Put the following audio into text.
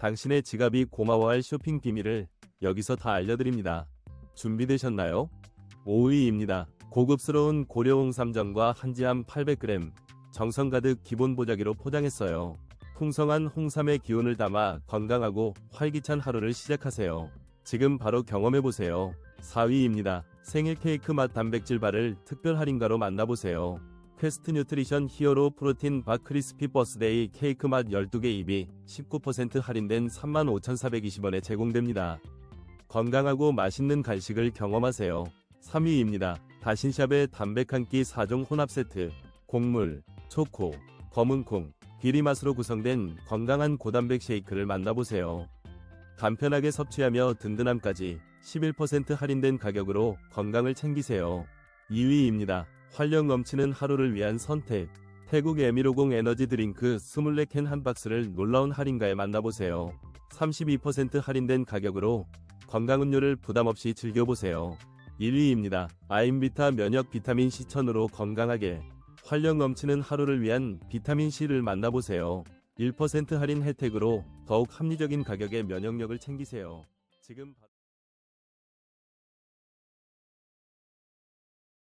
당신의 지갑이 고마워할 쇼핑 비밀을 여기서 다 알려드립니다. 준비되셨나요? 5위입니다. 고급스러운 고려홍 삼정과 한지함 800g, 정성 가득 기본 보자기로 포장했어요. 풍성한 홍삼의 기운을 담아 건강하고 활기찬 하루를 시작하세요. 지금 바로 경험해보세요. 4위입니다. 생일 케이크 맛 단백질 바를 특별 할인가로 만나보세요. 퀘스트 뉴트리션 히어로 프로틴 바 크리스피 버스데이 케이크 맛 12개 입이 19% 할인된 35,420원에 제공됩니다. 건강하고 맛있는 간식을 경험하세요. 3위입니다. 다신샵의 담백 한 끼 4종 혼합 세트, 곡물, 초코, 검은콩, 비리 맛으로 구성된 건강한 고단백 쉐이크를 만나보세요. 간편하게 섭취하며 든든함까지 11% 할인된 가격으로 건강을 챙기세요. 2위입니다. 활력 넘치는 하루를 위한 선택. 태국 에미로공 에너지 드링크 24캔 한 박스를 놀라운 할인가에 만나보세요. 32% 할인된 가격으로 건강음료를 부담없이 즐겨보세요. 1위입니다. 아임비타 면역 비타민 C 천으로 건강하게 활력 넘치는 하루를 위한 비타민 C를 만나보세요. 1% 할인 혜택으로 더욱 합리적인 가격에 면역력을 챙기세요. 지금 바로